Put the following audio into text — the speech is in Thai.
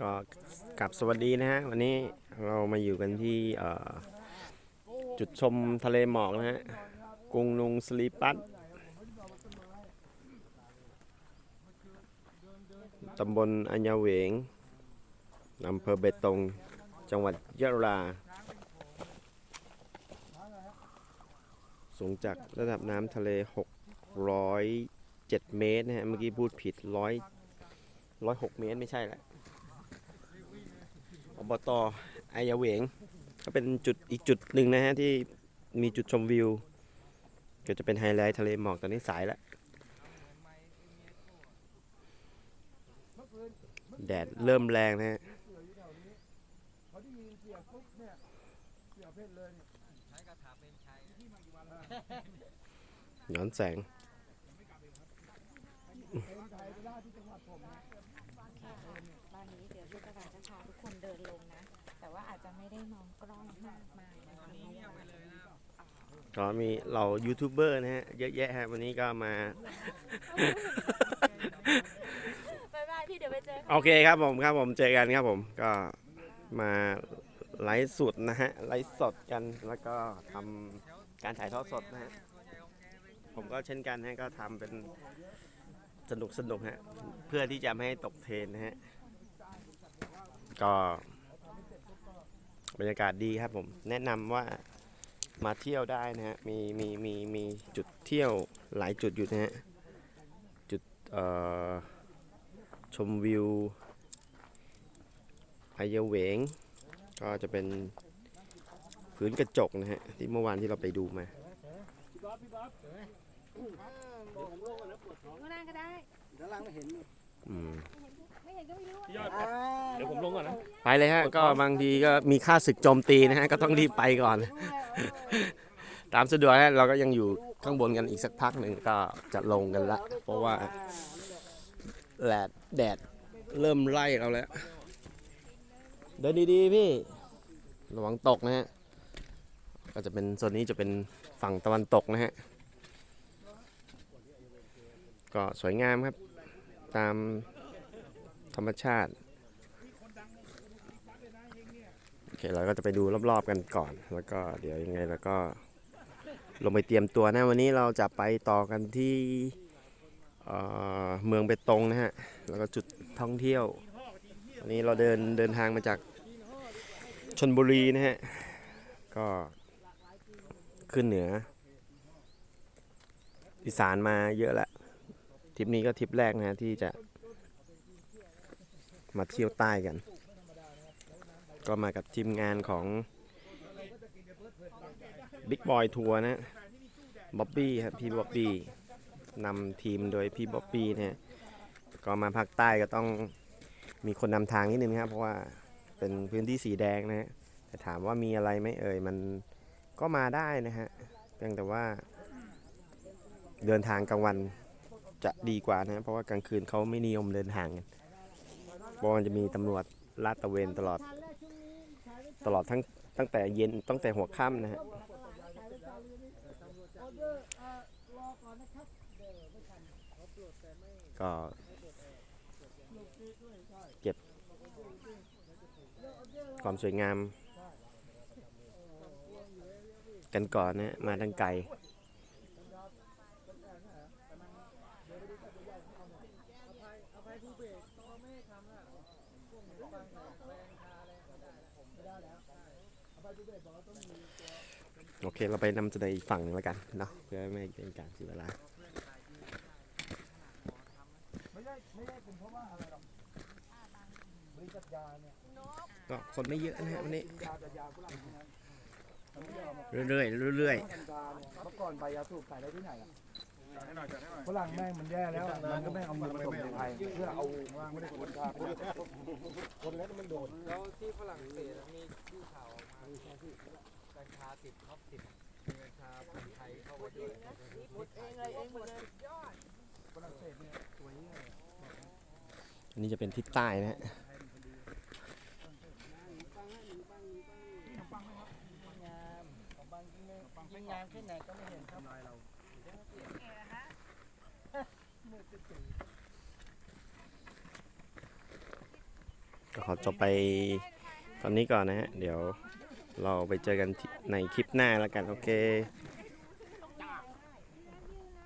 ก็กลับสวัสดีนะฮะ วันนี้เรามาอยู่กันที่จุดชมทะเลหมอกนะฮะกรุงนุงสลีปัตตำบลอัญญาเวงอำเภอเบตง จังหวัดยะลา สูงจากระดับน้ำทะเล 607 เมตรนะฮะ เมื่อกี้พูดผิด 100 106 เมตรไม่ใช่แหละ อบตไอยาเหวง ก็เป็นจุดอีกจุดหนึ่งนะฮะที่มีจุดชมวิว ก็จะเป็นไฮไลท์ทะเลหมอกตอนนี้สายแล้วแดดเริ่มแรงนะฮะย้อนแสง ตอนนี้เดี๋ยวพี่กระดาษจะพาทุกคนเดินลงนะ แต่ว่าอาจจะไม่ได้มองกล้องมากมายนะคะเพราะว่าก็มีเรายูทูบเบอร์นะฮะเยอะแยะฮะวันนี้ก็มา บายบายพี่เดี๋ยวไปเจอกัน โอเคครับผมครับผมเจอกันครับผมก็มาไลฟ์สดนะฮะไลฟ์สดกันแล้วก็ทำการถ่ายทอดสดนะฮะผมก็เช่นกันฮะก็ทำเป็น สนุกสนุกฮะ เพื่อที่จะไม่ให้ตกเทรนนะฮะ ก็บรรยากาศดีครับผม แนะนำว่ามาเที่ยวได้นะฮะ มีมีมีมีจุดเที่ยวหลายจุดอยู่นะฮะ จุดเอ่อชมวิวไอเยาเหวง ก็จะเป็นพื้นกระจกนะฮะ ที่เมื่อวานที่เราไปดูมา อืมไม่เห็นก็ไม่รู้อะอ่าเดี๋ยวผมลงก่อนนะ ไปเลยฮะ ก็บางทีก็มีค่าศึกโจมตีนะฮะ ก็ต้องรีบไปก่อน ตามสะดวกฮะเราก็ยังอยู่ข้างบนกันอีกสักพักหนึ่งก็จะลงกันละ เพราะว่าแดดแดดเริ่มไล่เราแล้ว เดินดีๆพี่ ระวังตกนะฮะ ก็จะเป็นโซนนี้จะเป็นฝั่งตะวันตกนะฮะ ก็สวยงามครับ ตามธรรมชาติโอเคเราก็จะไปดูรอบๆกันก่อน แล้วก็เดี๋ยวยังไงแล้วก็ลงไปเตรียมตัวนะวันนี้เราจะไปต่อกันที่เเมืองเบตงนะฮะ แล้วก็จุดท่องเที่ยว วันนี้เราเดินเดินทางมาจากชนบุรีนะฮะ ก็ขึ้นเหนืออีสานมาเยอะแล้ว ทริปนี้ก็ทริปแรกนะที่จะมาเที่ยวใต้กัน ก็มากับทีมงานของ Big Boy ทัวร์นะบ๊อบบี้ครับพี่บ๊อบบี้นำทีมโดยพี่บ๊อบบี้เนี่ยก็มาภาคใต้ก็ต้องมีคนนำทางนิดนึงครับ เพราะว่าเป็นพื้นที่สีแดงนะฮะแต่ถามว่ามีอะไรไหมเอ่ยมันก็มาได้นะฮะเพียงแต่ว่าเดินทางกลางวัน จะดีกว่านะ เพราะว่ากลางคืนเขาไม่นิยมเดินทางกันเพราะมันจะมีตำรวจลาดตระเวนตลอด ตลอดทั้งตั้งแต่เย็นตั้งแต่หัวค่ำนะฮะก็เก็บความสวยงาม กันก่อนนะมาทั้งไกล โอเค เราไปนำเสนออีกฝั่งหนึ่งแล้วกันเนาะเพื่อไม่ให้เป็นการเสียเวลาไม่ได้ไม่ได้เป็นเพราะว่าอะไรหรอกบริษัทยาเนี่ยก็คนไม่เยอะนะฮะวันนี้ยาแต่ยาฝรั่งเรื่อยๆเรื่อยธรรมดาเนี่ยเมื่อก่อนใบยาสูบขายได้ที่ไหนอะ ฝรั่งแม่งมันแย่แล้ว มันก็แม่งเอามือผสมในไทยเพื่อเอาวางไม่ได้คนทาคนแล้วมันโดนแล้วที่ฝรั่งเศสมีที่ข่าวออกมากัญชาติดท็อปสิบกัญชาพันไทยเข้าไปด้วยเองหมดเลยยอดฝรั่งเศสเนี่ยสวยเนี่ยอันนี้จะเป็นทิศใต้นะฮะยิ่งงานแค่ไหนก็ไม่เห็นครับ ก็ขอจบไปตอนนี้ก่อนนะฮะ เดี๋ยวเราไปเจอกันในคลิปหน้าแล้วกัน โอเค